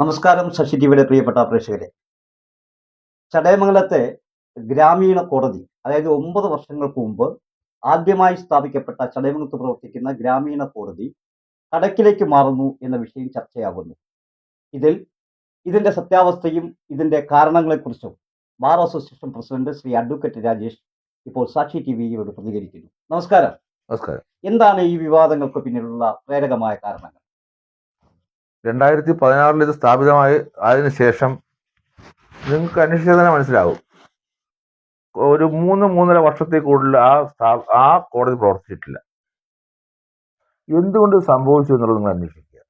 നമസ്കാരം ശശി ടിവിയുടെ പ്രിയപ്പെട്ട പ്രേക്ഷകരെ. ചടയമംഗലത്തെ ഗ്രാമീണ കോടതി അതായത് ഒമ്പത് വർഷങ്ങൾക്ക് മുമ്പ് ആദ്യമായി സ്ഥാപിക്കപ്പെട്ട ചടയമംഗലത്ത് പ്രവർത്തിക്കുന്ന ഗ്രാമീണ കോടതി കടക്കിലേക്ക് മാറുന്നു എന്ന വിഷയം ചർച്ചയാകുന്നു. ഇതിൽ ഇതിന്റെ സത്യാവസ്ഥയും ഇതിന്റെ കാരണങ്ങളെക്കുറിച്ചും bar association president Shri advocate Rajesh ഇപ്പോൾ സാക്ഷി ടി വിയോട് പ്രതികരിക്കുന്നു. നമസ്കാരം. നമസ്കാരം. എന്താണ് ഈ വിവാദങ്ങൾക്ക് പിന്നിലുള്ള പ്രേരകമായ കാരണങ്ങൾ? രണ്ടായിരത്തി പതിനാറിൽ ഇത് സ്ഥാപിതമായി അതിന് ശേഷം നിങ്ങൾക്ക് അന്വേഷിച്ചാൽ മനസ്സിലാവും ഒരു മൂന്ന് മൂന്നര വർഷത്തിൽ കൂടുതൽ ആ ആ കോടതി പ്രവർത്തിച്ചിട്ടില്ല. എന്തുകൊണ്ട് സംഭവിച്ചു എന്നുള്ളത് നിങ്ങൾ അന്വേഷിക്കുക.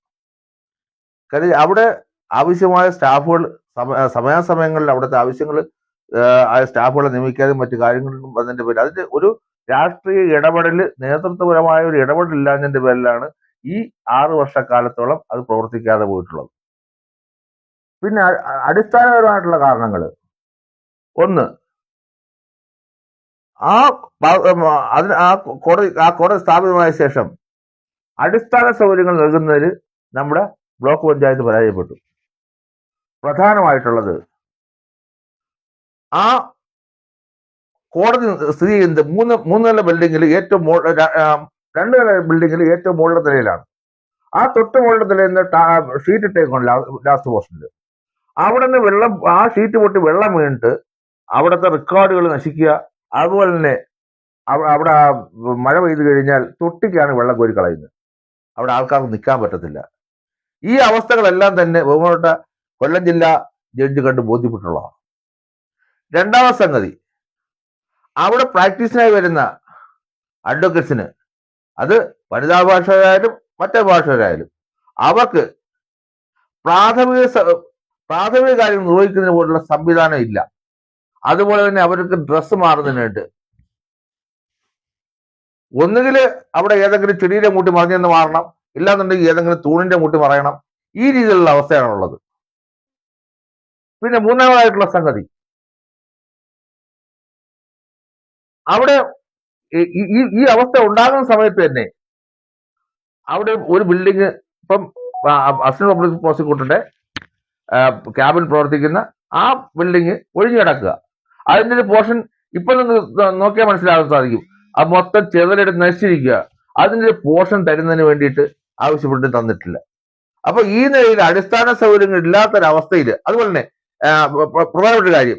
കാര്യം അവിടെ ആവശ്യമായ സ്റ്റാഫുകൾ സമയ സമയാസമയങ്ങളിൽ അവിടുത്തെ ആവശ്യങ്ങൾ ആ സ്റ്റാഫുകളെ നിയമിക്കാതെയും മറ്റു കാര്യങ്ങളിലും വന്നതിന്റെ പേരിൽ അതിന്റെ ഒരു രാഷ്ട്രീയ ഇടപെടൽ നേതൃത്വപരമായ ഒരു ഇടപെടലില്ലാഞ്ഞതിന്റെ പേരിലാണ് ഈ ആറ് വർഷക്കാലത്തോളം അത് പ്രവർത്തിക്കാതെ പോയിട്ടുള്ളത്. പിന്നെ അടിസ്ഥാനപരമായിട്ടുള്ള കാരണങ്ങൾ ഒന്ന് ആ അതിന് ആ കോടതി ആ കോടതി സ്ഥാപിതമായ ശേഷം അടിസ്ഥാന സൗകര്യങ്ങൾ നൽകുന്നതിൽ നമ്മുടെ ബ്ലോക്ക് പഞ്ചായത്ത് പരാജയപ്പെട്ടു. പ്രധാനമായിട്ടുള്ളത് ആ കോടതി സ്ഥിതി ചെയ്യുന്നത് മൂന്ന് മൂന്ന് ബിൽഡിങ്ങിൽ ഏറ്റവും രണ്ട് നില ബിൽഡിങ്ങിൽ ഏറ്റവും മുകളിലെ നിലയിലാണ്. ആ തൊട്ട് മുകളിലെ നിലയിൽ നിന്ന് ഷീറ്റ് ഇട്ടേക്കാണ് ലാസ്റ്റ് പോസ്റ്റിൽ അവിടെ നിന്ന് വെള്ളം ആ ഷീറ്റ് പൊട്ടി വെള്ളം വീണിട്ട് അവിടുത്തെ റെക്കോർഡുകൾ നശിക്കുക അതുപോലെ തന്നെ അവിടെ മഴ പെയ്തു കഴിഞ്ഞാൽ തൊട്ടിക്കാണ് വെള്ളം കോരി കളയുന്നത്. അവിടെ ആൾക്കാർക്ക് നിൽക്കാൻ പറ്റത്തില്ല. ഈ അവസ്ഥകളെല്ലാം തന്നെ ബഹുമാനപ്പെട്ട കൊല്ലം ജില്ലാ ജഡ്ജ് കണ്ട് ബോധ്യപ്പെട്ടുള്ളതാണ് രണ്ടാമത്തെ സംഗതി അവിടെ പ്രാക്ടീസിനായി വരുന്ന അഡ്വക്കറ്റ്സിന് അത് വനിതാ ഭാഷകരായാലും മറ്റേ ഭാഷകരായാലും അവർക്ക് പ്രാഥമിക പ്രാഥമിക കാര്യങ്ങൾ നിർവഹിക്കുന്നതിന് പോലുള്ള സംവിധാനം ഇല്ല. അതുപോലെ തന്നെ അവർക്ക് ഡ്രസ്സ് മാറുന്നതിനായിട്ട്. ഒന്നുകിൽ അവിടെ ഏതെങ്കിലും ചെടിയുടെ മൂട്ടി മറിഞ്ഞെന്ന് മാറണം. ഇല്ലാന്നുണ്ടെങ്കിൽ ഏതെങ്കിലും തൂണിന്റെ മൂട്ടി മറയണം. ഈ രീതിയിലുള്ള അവസ്ഥയാണ് ഉള്ളത്. പിന്നെ മൂന്നാമതായിട്ടുള്ള സംഗതി. അവിടെ ഈ- ഈ- അവസ്ഥ ഉണ്ടാകുന്ന സമയത്ത് തന്നെ അവിടെ ഒരു ബിൽഡിങ് ഇപ്പം അസിസ്റ്റന്റ് പബ്ലിക് പ്രോസിക്യൂട്ടറുടെ ക്യാബിൽ പ്രവർത്തിക്കുന്ന ആ ബിൽഡിങ് ഒഴിഞ്ഞു കിടക്കുക. അതിന്റെ ഒരു പോർഷൻ ഇപ്പൊ നോക്കിയാൽ മനസ്സിലാകാൻ സാധിക്കും. അത് മൊത്തം ചെറുതെടുത്ത് നശിച്ചിരിക്കുക. അതിന്റെ ഒരു പോർഷൻ തരുന്നതിന് വേണ്ടിയിട്ട് ആവശ്യപ്പെട്ട് തന്നിട്ടില്ല. അപ്പൊ ഈ നിലയിൽ അടിസ്ഥാന സൗകര്യങ്ങൾ ഇല്ലാത്തൊരവസ്ഥയിൽ അതുപോലെ തന്നെ പ്രധാനപ്പെട്ട കാര്യം.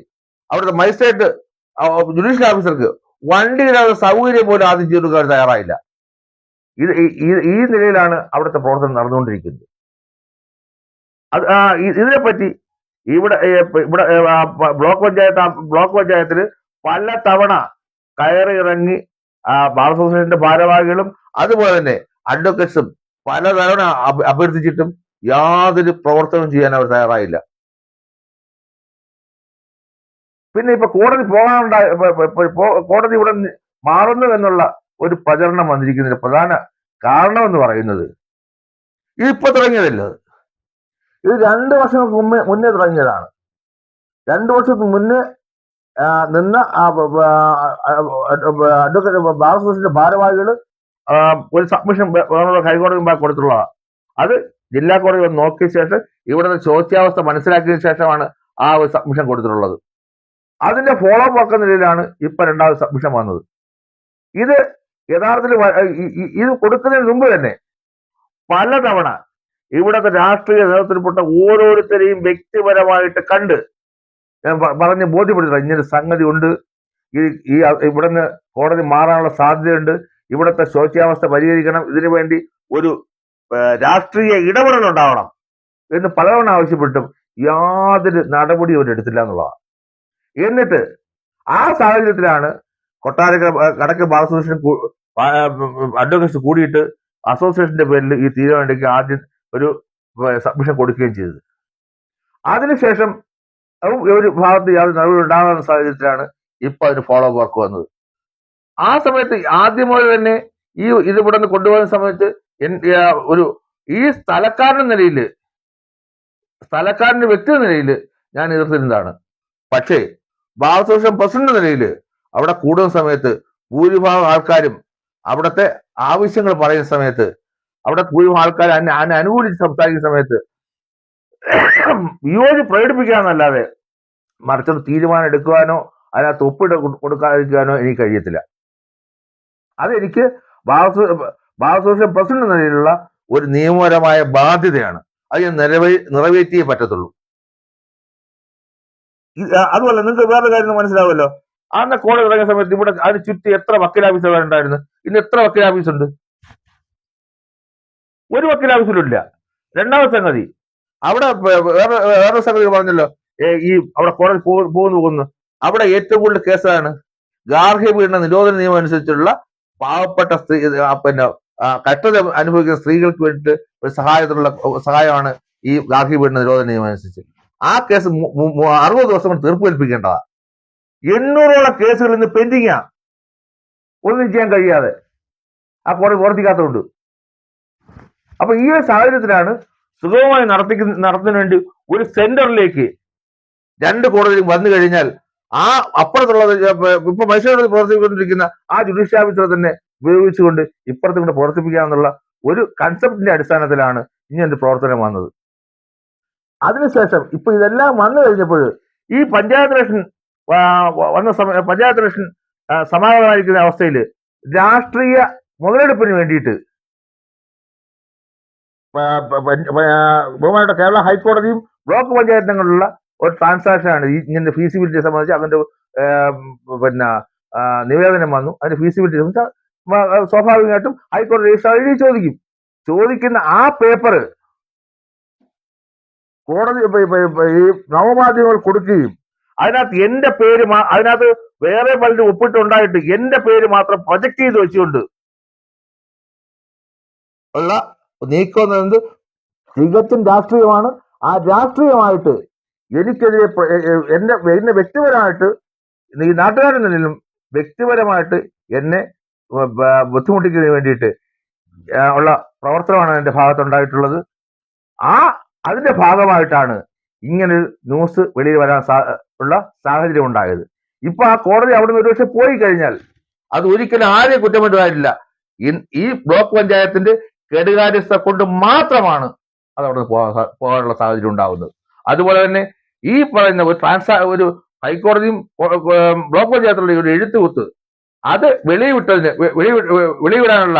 അവിടുത്തെ മജിസ്ട്രേറ്റ് ജുഡീഷ്യൽ ഓഫീസർക്ക് വണ്ടി ഇടാതെ സൗകര്യം പോലും ആദ്യം ചെയ്തു കൊടുക്കാൻ തയ്യാറായില്ല. ഇത് ഈ- നിലയിലാണ് അവിടുത്തെ പ്രവർത്തനം നടന്നുകൊണ്ടിരിക്കുന്നത്. അത് ഇതിനെപ്പറ്റി ഇവിടെ ഇവിടെ ബ്ലോക്ക് പഞ്ചായത്ത് ബ്ലോക്ക് പഞ്ചായത്തിൽ പല തവണ കയറി ഇറങ്ങി ബാർ അസോസിയേഷന്റെ ഭാരവാഹികളും അതുപോലെ തന്നെ അഡ്വക്കേറ്റ്സും പലതവണ അഭ- അഭ്യർത്ഥിച്ചിട്ടും യാതൊരു പ്രവർത്തനം ചെയ്യാൻ അവർ തയ്യാറായില്ല. പിന്നെ ഇപ്പൊ കോടതി പോകാനുണ്ടായ കോടതി ഇവിടെ മാറുന്നു എന്നുള്ള ഒരു പ്രചരണം വന്നിരിക്കുന്നതിന് പ്രധാന കാരണം എന്ന് പറയുന്നത്. ഇതിപ്പോ തുടങ്ങിയതല്ല ഇത്. രണ്ട് വർഷങ്ങൾക്ക് മുമ്പേ മുന്നേ തുടങ്ങിയതാണ്. രണ്ട് വർഷത്തിന് മുന്നേ നിന്ന് അഡ്വക്കേറ്റ് അസോസിയേഷന്റെ ഭാരവാഹികൾ ഒരു സബ്മിഷൻ ഹൈക്കോടതി മുമ്പാകെ കൊടുത്തിട്ടുള്ളതാണ് അത് ജില്ലാ കോടതി നോക്കിയ ശേഷം ഇവിടുത്തെ ചോദ്യാവസ്ഥ മനസ്സിലാക്കിയ ശേഷമാണ് ആ ഒരു സബ്മിഷൻ കൊടുത്തിട്ടുള്ളത്. അതിന്റെ ഫോളോ അപ്പ് നിലയിലാണ് ഇപ്പൊ രണ്ടാമത് സബ്മിഷൻ വന്നത്. ഇത് യഥാർത്ഥത്തിൽ ഇത് കൊടുക്കുന്നതിന് മുമ്പ് തന്നെ പലതവണ ഇവിടുത്തെ രാഷ്ട്രീയ നേതൃത്വത്തിൽപ്പെട്ട ഓരോരുത്തരെയും വ്യക്തിപരമായിട്ട് കണ്ട് ഞാൻ പറഞ്ഞ് ബോധ്യപ്പെടുത്തില്ല ഇങ്ങനെ സംഗതി ഉണ്ട്. ഈ ഈ ഇവിടുന്ന് കോടതി മാറാനുള്ള സാധ്യതയുണ്ട്. ഇവിടുത്തെ ശോച്യാവസ്ഥ പരിഹരിക്കണം. ഇതിനു വേണ്ടി ഒരു രാഷ്ട്രീയ ഇടപെടൽ ഉണ്ടാവണം എന്ന് പലതവണ ആവശ്യപ്പെട്ടും യാതൊരു നടപടിയും അവരെടുത്തില്ല എന്നുള്ളതാണ്. എന്നിട്ട് ആ സാഹചര്യത്തിലാണ് കൊട്ടാരക്കര കടക്ക് അസോസിയേഷൻ അഡ്വക്കേറ്റ്സ് കൂടിയിട്ട് അസോസിയേഷന്റെ പേരിൽ ഈ തീരുമാനത്തേക്ക് ആദ്യം ഒരു സബ്മിഷൻ കൊടുക്കുകയും ചെയ്തത്. അതിനുശേഷം അതും ഒരു ഭാഗത്ത് യാതൊരു നടപടി ഉണ്ടാകുന്ന സാഹചര്യത്തിലാണ് ഇപ്പൊ അതിന് ഫോളോ അപ്പ് വർക്ക് വന്നത്. ആ സമയത്ത് ആദ്യം മുതൽ തന്നെ ഈ ഇത് ഇവിടെ നിന്ന് കൊണ്ടുപോകുന്ന സമയത്ത് ഒരു ഈ സ്ഥലക്കാരൻ നിലയിൽ സ്ഥലക്കാരന്റെ വ്യക്തി നിലയിൽ ഞാൻ എതിർത്തിരുന്നതാണ്. പക്ഷേ ബാർ അസോസിയേഷൻ പ്രസിഡന്റ് നിലയിൽ അവിടെ കൂടുന്ന സമയത്ത് ഭൂരിഭാഗം ആൾക്കാരും അവിടുത്തെ ആവശ്യങ്ങൾ പറയുന്ന സമയത്ത് അവിടെ ഭൂരിഭാഗം ആൾക്കാർ അതിനെ അതിനെ അനുകൂലിച്ച് സംസാരിക്കുന്ന സമയത്ത് വിയോജി പ്രകടിപ്പിക്കാന്നല്ലാതെ മറിച്ചൊരു തീരുമാനം എടുക്കുവാനോ അതിനകത്ത് ഒപ്പിട്ട് കൊടുക്കാതിരിക്കാനോ എനിക്ക് കഴിയത്തില്ല. അതെനിക്ക് ബാലസു ബാലസോഷ്യൽ പ്രസിഡന്റ് നിലയിലുള്ള ഒരു നിയമപരമായ ബാധ്യതയാണ്. അത് ഞാൻ നിറവേ നിറവേറ്റിയേ പറ്റത്തുള്ളൂ. അതുപോലെ നിങ്ങൾക്ക് വേറൊരു കാര്യം മനസ്സിലാവുമല്ലോ. അന്ന് കോടതി തുടങ്ങിയ സമയത്ത് ഇവിടെ അതിന് ചുറ്റി എത്ര ഉണ്ടായിരുന്നു ഇന്ന് എത്ര വക്കീൽ ഓഫീസ് ഉണ്ട്? ഒരു വക്കീൽ ഓഫീസിലും ഇല്ല. രണ്ടാമത്തെ സംഗതി അവിടെ വേറെ വേറെ സംഗതി പറഞ്ഞല്ലോ. ഈ അവിടെ കോടതി പോകുന്നു പോകുന്നു. അവിടെ ഏറ്റവും കൂടുതൽ കേസാണ് ഗാർഹിക പീഡന നിരോധന നിയമം അനുസരിച്ചുള്ള പാവപ്പെട്ട സ്ത്രീ പിന്നെ കഷ്ടത അനുഭവിക്കുന്ന സ്ത്രീകൾക്ക് വേണ്ടിയിട്ട് ഒരു സഹായത്തിനുള്ള സഹായമാണ് ഈ ഗാർഹിക പീഡന നിരോധന നിയമം അനുസരിച്ച്. ആ കേസ് അറുപത് ദിവസം കൊണ്ട് തീർപ്പ് കൽപ്പിക്കേണ്ടതാ എണ്ണൂറോളം കേസുകൾ ഇന്ന് പെൻഡിങ്ങാ. ഒന്നും ചെയ്യാൻ കഴിയാതെ. ആ കോടതി പ്രവർത്തിക്കാത്തതുകൊണ്ട്. അപ്പൊ ഈ ഒരു സാഹചര്യത്തിലാണ് സുഗമമായി നടത്തിക്കുന്ന നടത്തുന്നതിന് വേണ്ടി ഒരു സെന്ററിലേക്ക് രണ്ട് കോടതിയിൽ വന്നു കഴിഞ്ഞാൽ ആ അപ്പുറത്തുള്ളത് ഇപ്പൊ മനുഷ്യരോട് പ്രവർത്തിക്കൊണ്ടിരിക്കുന്ന ആ ജുഡീഷ്യൽ ഓഫീസറെ തന്നെ ഉപയോഗിച്ചുകൊണ്ട് ഇപ്പുറത്തും കൂടെ ഒരു കൺസെപ്റ്റിന്റെ അടിസ്ഥാനത്തിലാണ് ഇനി എന്റെ പ്രവർത്തനം വന്നത്. അതിനുശേഷം ഇപ്പൊ ഇതെല്ലാം വന്നു കഴിഞ്ഞപ്പോൾ ഈ പഞ്ചായത്ത് ഇലക്ഷൻ വന്ന സമയ പഞ്ചായത്ത് ഇലക്ഷൻ ആ, സമാഗതമായിരിക്കുന്ന അവസ്ഥയിൽ രാഷ്ട്രീയ മുതലെടുപ്പിന് വേണ്ടിയിട്ട് ബഹുമാനപ്പെട്ട കേരള ഹൈക്കോടതിയും ബ്ലോക്ക് പഞ്ചായത്തുകളിലുള്ള ഒരു ട്രാൻസാക്ഷൻ ആണ്. ഇങ്ങനെ ഫീസിബിലിറ്റിയെ സംബന്ധിച്ച് അതിന്റെ പിന്നെ നിവേദനം വന്നു. അതിന്റെ ഫീസിബിലിറ്റി സംബന്ധിച്ച് സ്വാഭാവികമായിട്ടും ഹൈക്കോടതി ചോദിക്കും. ചോദിക്കുന്ന ആ പേപ്പർ കോടതി ഈ നവമാധ്യമങ്ങൾ കൊടുക്കുകയും അതിനകത്ത് എന്റെ പേര് അതിനകത്ത് വേറെ പലരും ഒപ്പിട്ടുണ്ടായിട്ട് എന്റെ പേര് മാത്രം പ്രൊജക്ട് ചെയ്ത് വെച്ചുകൊണ്ട് ഉള്ള നീക്കം എന്നത് തികച്ചും രാഷ്ട്രീയമാണ്. ആ രാഷ്ട്രീയമായിട്ട് എനിക്കെതിരെ എന്റെ എന്നെ വ്യക്തിപരമായിട്ട് ഈ നാട്ടുകാരിൽ നിന്നും വ്യക്തിപരമായിട്ട് എന്നെ ബുദ്ധിമുട്ടിക്കുന്നതിന് വേണ്ടിയിട്ട് ഉള്ള പ്രവർത്തനമാണ് എന്റെ ഭാഗത്തുണ്ടായിട്ടുള്ളത്. ആ അതിന്റെ ഭാഗമായിട്ടാണ് ഇങ്ങനെ ന്യൂസ് വെളിയിൽ വരാൻ ഉള്ള സാഹചര്യം ഉണ്ടായത്. ഇപ്പൊ ആ കോടതി അവിടെ നിന്ന് ഒരുപക്ഷെ പോയി കഴിഞ്ഞാൽ അത് ഒരിക്കലും ആരെയും കുറ്റം പറ്റുവാനില്ല ഈ ബ്ലോക്ക് പഞ്ചായത്തിന്റെ കെടുകാര്യസ്ഥ കൊണ്ട് മാത്രമാണ് അത് അവിടെ പോകാനുള്ള സാഹചര്യം ഉണ്ടാവുന്നത്. അതുപോലെ തന്നെ ഈ പറയുന്ന ഒരു ട്രാൻസാ ഒരു ഹൈക്കോടതിയും ബ്ലോക്ക് പഞ്ചായത്തുള്ള ഒരു എഴുത്തുകുത്ത് അത് വെളിവിട്ടതിന് വെളി വെളിവിടാനുള്ള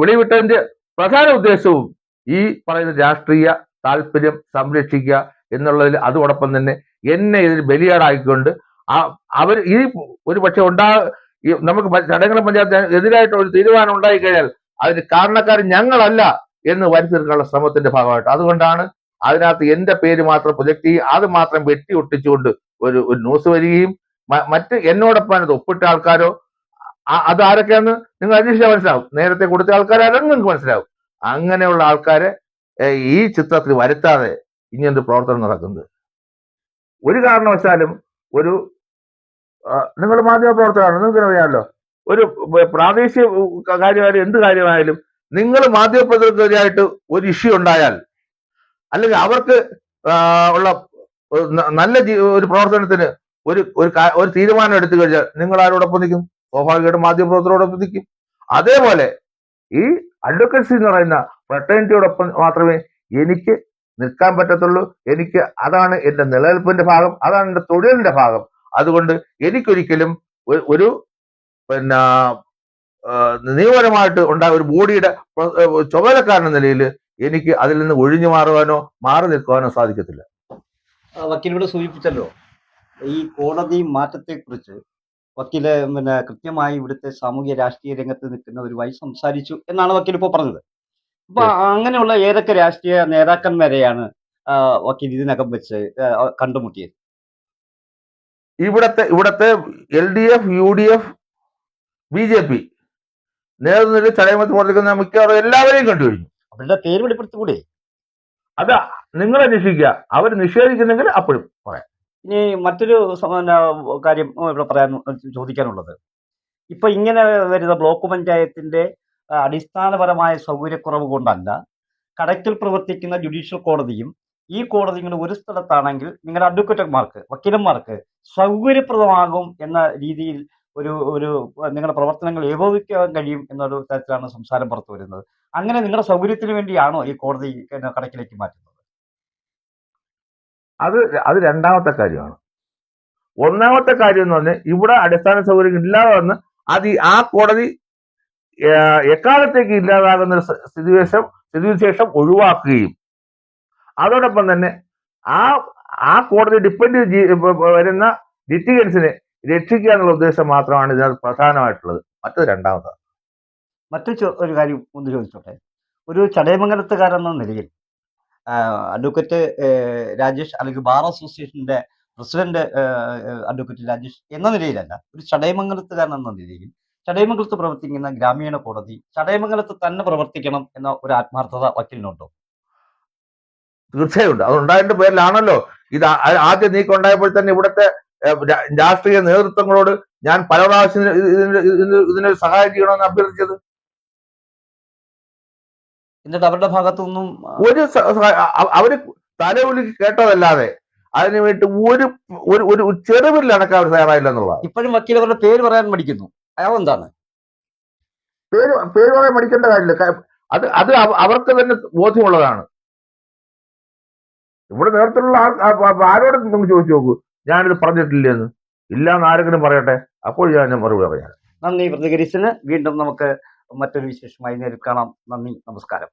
വെളിവിട്ടതിന്റെ പ്രധാന ഉദ്ദേശവും ഈ പറയുന്ന രാഷ്ട്രീയ താല്പര്യം സംരക്ഷിക്കുക എന്നുള്ളതിൽ അതോടൊപ്പം തന്നെ എന്നെ ഇതിൽ ബലിയാടാക്കിക്കൊണ്ട് ആ അവർ ഈ ഒരു പക്ഷെ ഉണ്ടാ നമുക്ക് ചടങ്ങൾ പഞ്ചായത്ത് എതിരായിട്ട് ഒരു തീരുമാനം ഉണ്ടായി കഴിഞ്ഞാൽ അതിന് കാരണക്കാർ ഞങ്ങളല്ല എന്ന് വരുത്തിക്കാനുള്ള ശ്രമത്തിന്റെ ഭാഗമായിട്ട്. അതുകൊണ്ടാണ് അതിനകത്ത് എന്റെ പേര് മാത്രം പ്രൊജക്ട് ചെയ്യുക അത് മാത്രം വെട്ടി ഒട്ടിച്ചുകൊണ്ട് ഒരു ഒരു ന്യൂസ് വരികയും മറ്റ് എന്നോടൊപ്പം അത് ഒപ്പിട്ട ആൾക്കാരോ അത് ആരൊക്കെയാന്ന് നിങ്ങൾ അന്വേഷിച്ചാൽ മനസ്സിലാവും. നേരത്തെ കൊടുത്ത ആൾക്കാരാണെന്ന് നിങ്ങൾക്ക് മനസ്സിലാവും. അങ്ങനെയുള്ള ആൾക്കാരെ ഈ ചിത്രത്തിൽ വരുത്താതെ ഇങ്ങനൊരു പ്രവർത്തനം നടക്കുന്നത്? ഒരു കാരണവശാലും ഒരു നിങ്ങൾ മാധ്യമ പ്രവർത്തകരാണ് നിങ്ങൾക്ക് അറിയാമല്ലോ? ഒരു പ്രാദേശിക കാര്യമായാലും എന്ത് കാര്യമായാലും നിങ്ങൾ മാധ്യമ പ്രവർത്തകരായിട്ട് ഒരു ഇഷ്യൂ ഉണ്ടായാൽ അല്ലെങ്കിൽ അവർക്ക് ഉള്ള നല്ല ഒരു പ്രവർത്തനത്തിന് ഒരു ഒരു ഒരു തീരുമാനം എടുത്തു കഴിഞ്ഞാൽ നിങ്ങൾ ആരോടൊപ്പം നിൽക്കും? സ്വാഭാവികമായിട്ടും മാധ്യമപ്രവർത്തകരോടൊപ്പം നിൽക്കും. അതേപോലെ ഈ അഡ്വക്കൻസി എന്ന് പറയുന്ന ഫ്രട്ടേണിറ്റിയോടൊപ്പം മാത്രമേ എനിക്ക് നിൽക്കാൻ പറ്റത്തുള്ളൂ. എനിക്ക് അതാണ് എന്റെ നിലനിൽപ്പിന്റെ ഭാഗം അതാണ് എന്റെ തൊഴിലിന്റെ ഭാഗം. അതുകൊണ്ട് എനിക്കൊരിക്കലും ഒരു- ഒരു പിന്നെ നിയമപരമായിട്ട് ഉണ്ടായ ഒരു ബോഡിയുടെ ചുമതലക്കാരൻ നിലയിൽ എനിക്ക് അതിൽ നിന്ന് ഒഴിഞ്ഞു മാറുവാനോ മാറി നിൽക്കുവാനോ സാധിക്കത്തില്ല. വക്കീലിവിടെ സൂചിപ്പിച്ചല്ലോ. ഈ കോടതി മാറ്റത്തെ കുറിച്ച് വക്കീൽ പിന്നെ കൃത്യമായി ഇവിടുത്തെ സാമൂഹ്യ രാഷ്ട്രീയ രംഗത്ത് നിൽക്കുന്നവരുമായി സംസാരിച്ചു എന്നാണ് വക്കീൽ ഇപ്പോൾ പറഞ്ഞത്. അപ്പൊ അങ്ങനെയുള്ള ഏതൊക്കെ രാഷ്ട്രീയ നേതാക്കന്മാരെയാണ് വക്കീൽ ഇതിനകം വെച്ച് കണ്ടുമുട്ടിയത്? ഇവിടത്തെ ഇവിടത്തെ L D F U D F B J P നേതൃത്വത്തിൽ ചടയമത്ത് പ്രവർത്തിക്കുന്ന മിക്കവാറും എല്ലാവരെയും കണ്ടു കഴിഞ്ഞു. അവരുടെ പേര് വെളിപ്പെടുത്തിക്കൂടെ? അത് നിങ്ങൾ അന്വേഷിക്കുക. അവർ നിഷേധിക്കുന്നെങ്കിൽ അപ്പോഴും പറയാം. ഇനി മറ്റൊരു കാര്യം ഇവിടെ പറയാൻ ചോദിക്കാനുള്ളത്. ഇപ്പൊ ഇങ്ങനെ വരുന്ന ബ്ലോക്ക് പഞ്ചായത്തിന്റെ അടിസ്ഥാനപരമായ സൗകര്യക്കുറവ് കൊണ്ടല്ല. കടക്കിൽ പ്രവർത്തിക്കുന്ന ജുഡീഷ്യൽ കോടതിയും ഈ കോടതികൾ ഒരു സ്ഥലത്താണെങ്കിൽ നിങ്ങളുടെ അഡ്വക്കേറ്റർമാർക്ക് വക്കീലന്മാർക്ക് സൗകര്യപ്രദമാകും എന്ന രീതിയിൽ ഒരു ഒരു നിങ്ങളുടെ പ്രവർത്തനങ്ങൾ ഏകോപിക്കാൻ കഴിയും എന്നൊരു തരത്തിലാണ് സംസാരം പുറത്തു വരുന്നത്. അങ്ങനെ നിങ്ങളുടെ സൗകര്യത്തിന് വേണ്ടിയാണോ ഈ കോടതി കടക്കിലേക്ക് മാറ്റുന്നത്? അത് അത് രണ്ടാമത്തെ കാര്യമാണ്. ഒന്നാമത്തെ കാര്യം എന്ന് പറഞ്ഞാൽ ഇവിടെ അടിസ്ഥാന സൗകര്യം ഇല്ലാതെ വന്ന് അത് ആ കോടതി എക്കാലത്തേക്ക് ഇല്ലാതാകുന്ന ഒരു സ്ഥ- സ്ഥിതിവിശേഷം സ്ഥിതിവിശേഷം ഒഴിവാക്കുകയും. അതോടൊപ്പം തന്നെ ആ ആ കോടതി ഡിപ്പെൻഡ് വരുന്ന ലിറ്റിഗൻസിനെ രക്ഷിക്കുക എന്നുള്ള ഉദ്ദേശം മാത്രമാണ് ഇതിനകത്ത് പ്രധാനമായിട്ടുള്ളത്. മറ്റത് രണ്ടാമത് മറ്റു ഒരു കാര്യം ഒന്ന് ചോദിച്ചോട്ടെ. ഒരു ചടയമംഗലത്തുകാരൻ എന്ന നിലയിൽ അഡ്വക്കേറ്റ് രാജേഷ് അല്ലെങ്കിൽ ബാർ അസോസിയേഷന്റെ പ്രസിഡന്റ് അഡ്വക്കേറ്റ് രാജേഷ് എന്ന നിലയിലല്ല ഒരു ചടയമംഗലത്തുകാരൻ എന്ന നിലയിൽ ചടയമംഗലത്ത് പ്രവർത്തിക്കുന്ന ഗ്രാമീണ കോടതി ചടയമംഗലത്ത് തന്നെ പ്രവർത്തിക്കണം എന്ന ഒരു ആത്മാർത്ഥത വക്കീലിനുണ്ടോ? തീർച്ചയായും ഉണ്ട്. അതുണ്ടായതിന്റെ പേരിലാണല്ലോ. ഇത് ആദ്യം നീക്കം ഉണ്ടായപ്പോൾ തന്നെ ഇവിടുത്തെ രാഷ്ട്രീയ നേതൃത്വങ്ങളോട് ഞാൻ പല പ്രാവശ്യം ഇതിന് ഇതിന് ഇതിന് ഇതിന് സഹായം ചെയ്യണമെന്ന് അഭ്യർത്ഥിച്ചത്. എന്നിട്ട് അവരുടെ ഭാഗത്തുനിന്നും ഒരു അവർ തലവിളിക്ക് കേട്ടതല്ലാതെ അതിനു വേണ്ടി ഒരു ഒരു ചെറുവിൽ അടക്കാൻ അവർ തയ്യാറായില്ല എന്നുള്ളതാണ്. ഇപ്പോഴും വക്കീൽ അവരുടെ പേര് പറയാൻ മടിക്കുന്നു. അതെന്താണ് പേര് പേര് പറയാൻ മടിക്കേണ്ട കാര്യമില്ല. അത് അത് അവർക്ക് തന്നെ ബോധ്യമുള്ളതാണ്. ഇവിടെ ആ- ആരോട് നിങ്ങൾ ചോദിച്ചു നോക്കൂ. ഞാനിത് പറഞ്ഞിട്ടില്ലെന്ന്. ഇല്ല എന്ന് ആരെങ്കിലും പറയട്ടെ? അപ്പോൾ ഞാൻ മറുപടി പറയാം. നന്ദി പ്രതികരിച്ചതിന് വീണ്ടും നമുക്ക് മറ്റൊരു വിശേഷമായി നേരിൽ കാണാം. നന്ദി നമസ്കാരം.